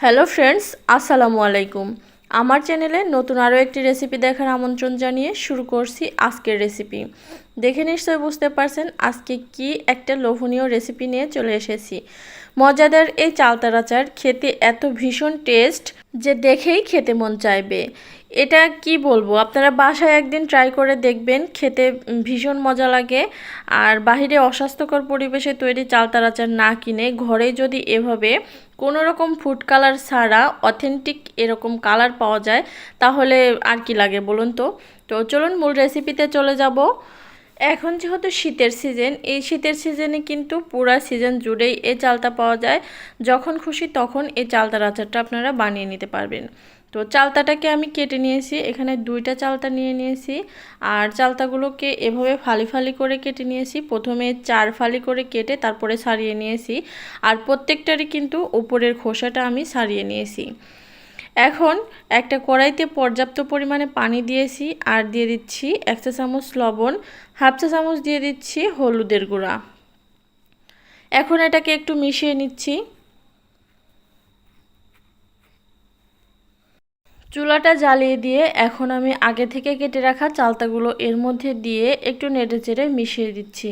Hello friends, আসসালামু আলাইকুম। আমার চ্যানেলে নতুন আরও একটি রেসিপি দেখার আমন্ত্রণ জানিয়ে শুরু করছি আজকের রেসিপি। দেখে নিশ্চয়ই বুঝতে পারছেন আজকে কি একটা লোভনীয় রেসিপি নিয়ে চলে এসেছি। মজাদার এই চালতার আচার খেতে এত ভীষণ টেস্ট যে দেখেই খেতে মন চাইবে। এটা কি বলব, আপনারা বাসায় একদিন ট্রাই করে দেখবেন, খেতে ভীষণ মজা লাগে। আর বাহিরে অস্বাস্থ্যকর পরিবেশে তৈরি চালতার আচার না কিনে ঘরে যদি এভাবে কোনো রকম ফুড কালার ছাড়া অথেন্টিক এরকম কালার পাওয়া যায়, তাহলে আর কি লাগে বলুন তো? তো চলুন মূল রেসিপিতে চলে যাব। এখন যেহেতু শীতের সিজন এই শীতের সিজনে কিন্তু পুরা সিজন জুড়েই এই চালটা পাওয়া যায়। যখন খুশি তখন এই চালতার আচারটা আপনারা বানিয়ে নিতে পারবেন। তো চালতাটাকে আমি কেটে নিয়েছি, এখানে দুইটা চালতা নিয়ে নিয়েছি, আর চালতাগুলোকে এভাবে ফালি ফালি করে কেটে নিয়েছি, প্রথমে চার ফালি করে কেটে তারপরে সারিয়ে নিয়েছি, আর প্রত্যেকটারই কিন্তু উপরের খোসাটা আমি সারিয়ে নিয়েছি। এখন একটা কড়াইতে পর্যাপ্ত পরিমাণে পানি দিয়েছি, আর দিয়ে দিচ্ছি এক চা চামচ লবণ, হাফ চা চামচ দিয়ে দিচ্ছি হলুদের গুঁড়া। এখন এটাকে একটু মিশিয়ে নিচ্ছি। চুলাটা জ্বালিয়ে দিয়ে এখন আমি আগে থেকে কেটে রাখা চালতাগুলো এর মধ্যে দিয়ে একটু নেড়ে চেড়ে মিশিয়ে দিচ্ছি।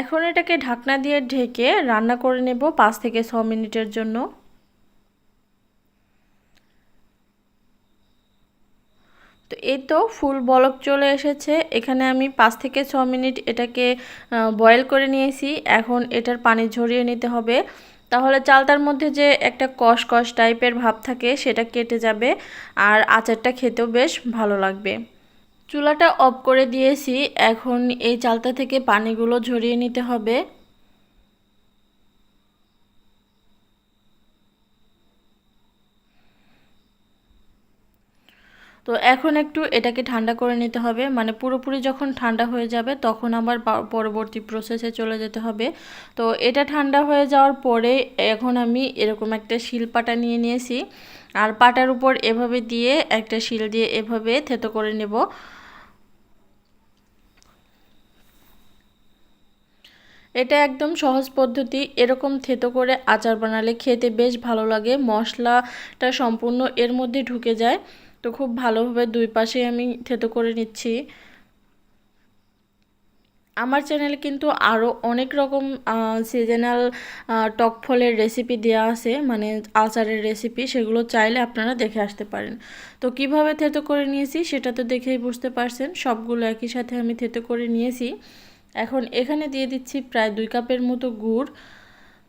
এখন এটাকে ঢাকনা দিয়ে ঢেকে রান্না করে নেব পাঁচ থেকে ছ মিনিটের জন্য। তো এই তো ফুল বলক চলে এসেছে। এখানে আমি পাঁচ থেকে ছ মিনিট এটাকে বয়েল করে নিয়েছি। এখন এটার পানি ঝরিয়ে নিতে হবে। তাহলে চালতার মধ্যে যে একটা কষ কষ টাইপের ভাব থাকে, সেটা কেটে যাবে আর আচারটা খেতেও বেশ ভালো লাগবে। চুলাটা অফ করে দিয়েছি, এখন এই চালতা থেকে পানিগুলো ঝরিয়ে নিতে হবে। তো এখন একটু এটাকে ঠান্ডা করে নিতে হবে। মানে পুরোপুরি যখন ঠান্ডা হয়ে যাবে তখন আবার পরবর্তী প্রসেসে চলে যেতে হবে। তো এটা ঠান্ডা হয়ে যাওয়ার পরে এখন আমি এরকম একটা শিল পাটা নিয়ে নিয়েছি। আর পাটার উপর এভাবে দিয়ে একটা শিল দিয়ে এভাবে থেতো করে নেব। এটা একদম সহজ পদ্ধতি। এরকম থেতো করে আচার বানালে খেতে বেশ ভালো লাগে। মশলাটা সম্পূর্ণ এর মধ্যে ঢুকে যায়। তো খুব ভালোভাবে দুই পাশে আমি থেতো করে নিচ্ছি। আমার চ্যানেলে কিন্তু আরও অনেক রকম সিজনাল টক ফলের রেসিপি দেওয়া আছে মানে আচারের রেসিপি সেগুলো চাইলে আপনারা দেখে আসতে পারেন। তো কীভাবে থেতো করে নিয়েছি সেটা তো দেখেই বুঝতে পারছেন, সবগুলো একই সাথে আমি থেতো করে নিয়েছি। এখন এখানে দিয়ে দিচ্ছি প্রায় দুই কাপের মতো গুড়।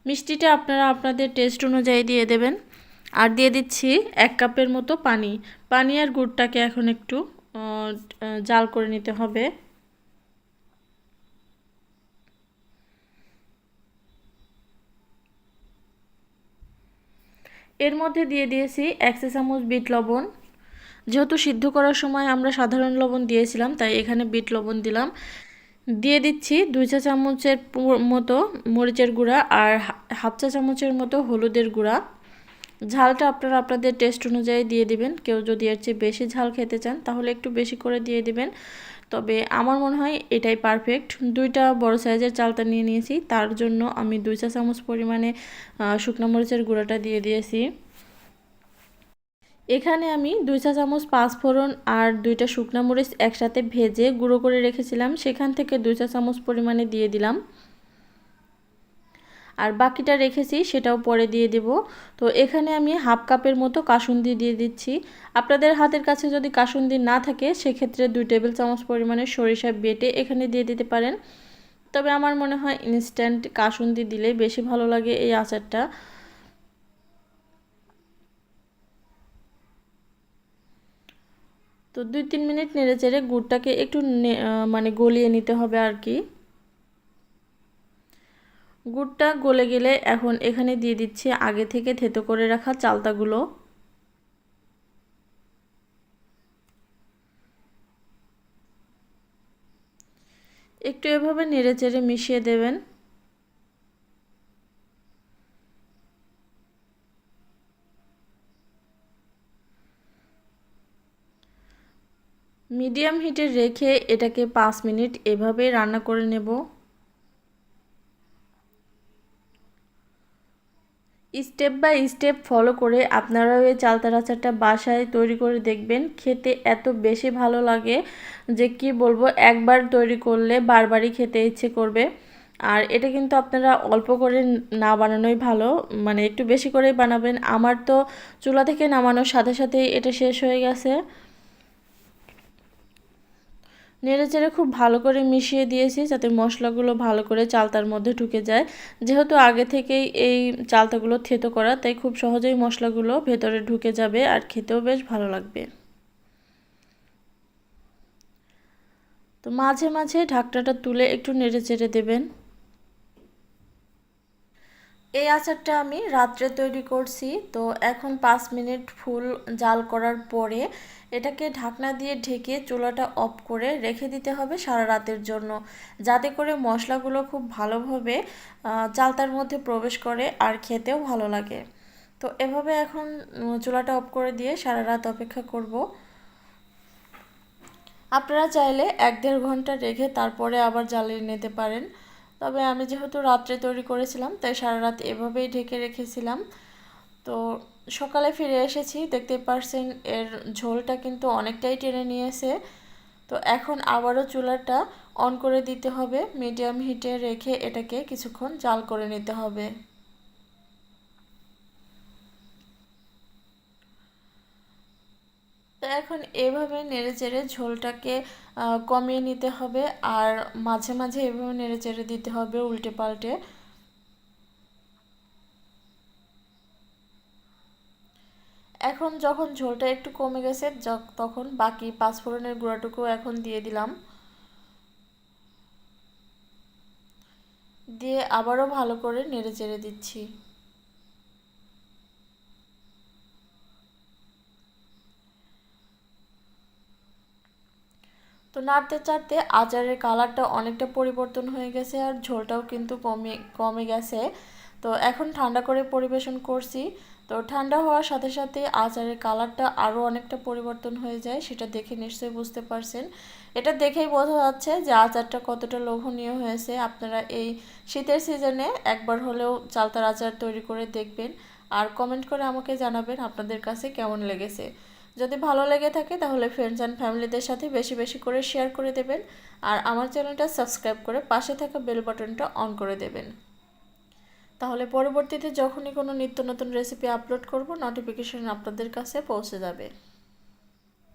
মিষ্টিটা আপনারা আপনাদের টেস্ট অনুযায়ী দিয়ে দেবেন। আর দিয়ে দিচ্ছি এক কাপের মতো পানি। পানি আর গুড়টাকে এখন একটু জাল করে নিতে হবে। এর মধ্যে দিয়ে দিয়েছি এক চামচ বিট লবণ। যেহেতু সিদ্ধ করার সময় আমরা সাধারণ লবণ দিয়েছিলাম, তাই এখানে বিট লবণ দিলাম। দিয়ে দিচ্ছি দুই চা চামচের মতো মরিচের গুঁড়া আর হাফ চা চামচের মতো হলুদের গুঁড়া। ঝালটা আপনারা আপনাদের টেস্ট অনুযায়ী দিয়ে দিবেন। কেউ যদি এর চেয়ে বেশি ঝাল খেতে চান, তাহলে একটু বেশি করে দিয়ে দিবেন। তবে আমার মনে হয় এটাই পারফেক্ট দুইটা বড় সাইজের চালটা নিয়ে নিয়েছি। তার জন্য আমি দুই চা চামচ পরিমাণে শুকনো মরিচের গুঁড়োটা দিয়ে দিয়েছি। এখানে আমি দুই চা চামচ পাঁচফোড়ন আর দুইটা শুকনো মরিচ একসাথে ভেজে গুঁড়ো করে রেখেছিলাম। সেখান থেকে দুই চা চামচ পরিমাণে দিয়ে দিলাম। আর বাকিটা রেখেছি, সেটাও পরে দিয়ে দেব। তো এখানে আমি হাফ কাপের মতো কাসুন্দি দিয়ে দিচ্ছি। আপনাদের হাতের কাছে যদি কাসুন্দি না থাকে, সেক্ষেত্রে দুই টেবিল চামচ পরিমাণে সরিষা বেটে এখানে দিয়ে দিতে পারেন। তবে আমার মনে হয় ইনস্ট্যান্ট কাসুন্দি দিলে বেশি ভালো লাগে এই আচারটা। তো দুই তিন মিনিট নেড়ে চেড়ে গুড়টাকে একটু মানে গলিয়ে নিতে হবে আর কি। গুড়টা গলে গেলে এখন এখানে দিয়ে দিচ্ছি আগে থেকে থেতো করে রাখা চালতাগুলো। একটু এভাবে নেড়ে চেড়ে মিশিয়ে দেবেন। মিডিয়াম হিটে রেখে এটাকে পাঁচ মিনিট এভাবে রান্না করে নেব। স্টেপ বাই স্টেপ ফলো করে আপনারা এই চালতার আচারটা বাসায় তৈরি করে দেখবেন। খেতে এত বেশি ভালো লাগে যে কি বলব, একবার তৈরি করলে বারবারই খেতে ইচ্ছে করবে। আর এটা কিন্তু আপনারা অল্প করে না বানানোই ভালো মানে একটু বেশি করেই বানাবেন। আমার তো চুলা থেকে নামানোর সাথে সাথেই এটা শেষ হয়ে গেছে। নেড়ে চেড়ে খুব ভালো করে মিশিয়ে দিয়েছি যাতে মশলাগুলো ভালো করে চালতার মধ্যে ঢুকে যায়। যেহেতু আগে থেকেই এই চালতাগুলো থেতো করা, তাই খুব সহজেই মশলাগুলো ভেতরে ঢুকে যাবে আর খেতেও বেশ ভালো লাগবে। তো মাঝে মাঝে ঢাকটাটা তুলে একটু নেড়ে চেড়ে দেবেন। এই আচারটা আমি রাত্রে তৈরি করছি। তো এখন পাঁচ মিনিট ফুল জাল করার পরে এটাকে ঢাকনা দিয়ে ঢেকে চুলাটা অফ করে রেখে দিতে হবে সারা রাতের জন্য। যাতে করে মশলাগুলো খুব ভালোভাবে চালতার মধ্যে প্রবেশ করে আর খেতেও ভালো লাগে। তো এভাবে এখন চুলাটা অফ করে দিয়ে সারা রাত অপেক্ষা করব। আপনারা চাইলে এক দেড় ঘণ্টা রেখে তারপরে আবার জ্বালিয়ে নিতে পারেন। তবে আমি যেহেতু রাত্রে তৈরি করেছিলাম, তাই সারা রাত এভাবেই ঢেকে রেখেছিলাম। তো সকালে ফিরে এসেছি দেখতে পারছেন এর ঝোলটা কিন্তু অনেকটাই টেনে নিয়েছে। তো এখন আবারও চুলাটা অন করে দিতে হবে, মিডিয়াম হিটে রেখে এটাকে কিছুক্ষণ জাল করে নিতে হবে। এখন এভাবে নেড়ে চেড়ে ঝোলটাকে কমিয়ে নিতে হবে আর মাঝে মাঝে এভাবে নেড়ে চেড়ে দিতে হবে উল্টে পাল্টে। এখন যখন ঝোলটা একটু কমে গেছে তখন বাকি পাঁচফোড়নের গুঁড়াটুকু এখন দিয়ে দিলাম। দিয়ে আবারও ভালো করে নেড়ে চেড়ে দিচ্ছি। তো নাড়তে চাড়তে আচারের কালারটা অনেকটা পরিবর্তন হয়ে গেছে আর ঝোলটাও কিন্তু কমে কমে গেছে। তো এখন ঠান্ডা করে পরিবেশন করছি। তো ঠান্ডা হওয়ার সাথে সাথে আচারের কালারটা আরও অনেকটা পরিবর্তন হয়ে যায়, সেটা দেখে নিশ্চয়ই বুঝতে পারছেন। এটা দেখেই বোঝা যাচ্ছে যে আচারটা কতটা লোভনীয় হয়েছে। আপনারা এই শীতের সিজনে একবার হলেও চালতার আচার তৈরি করে দেখবেন। আর কমেন্ট করে আমাকে জানাবেন আপনাদের কাছে কেমন লেগেছে। যদি ভালো লেগে থাকে তাহলে ফ্রেন্ডস অ্যান্ড ফ্যামিলিদের সাথে বেশি বেশি করে শেয়ার করে দেবেন। আর আমার চ্যানেলটা সাবস্ক্রাইব করে পাশে থাকা বেল বাটনটা অন করে দেবেন। তাহলে পরবর্তীতে যখনই কোনো নিত্য নতুন রেসিপি আপলোড করব নোটিফিকেশন আপনাদের কাছে পৌঁছে যাবে।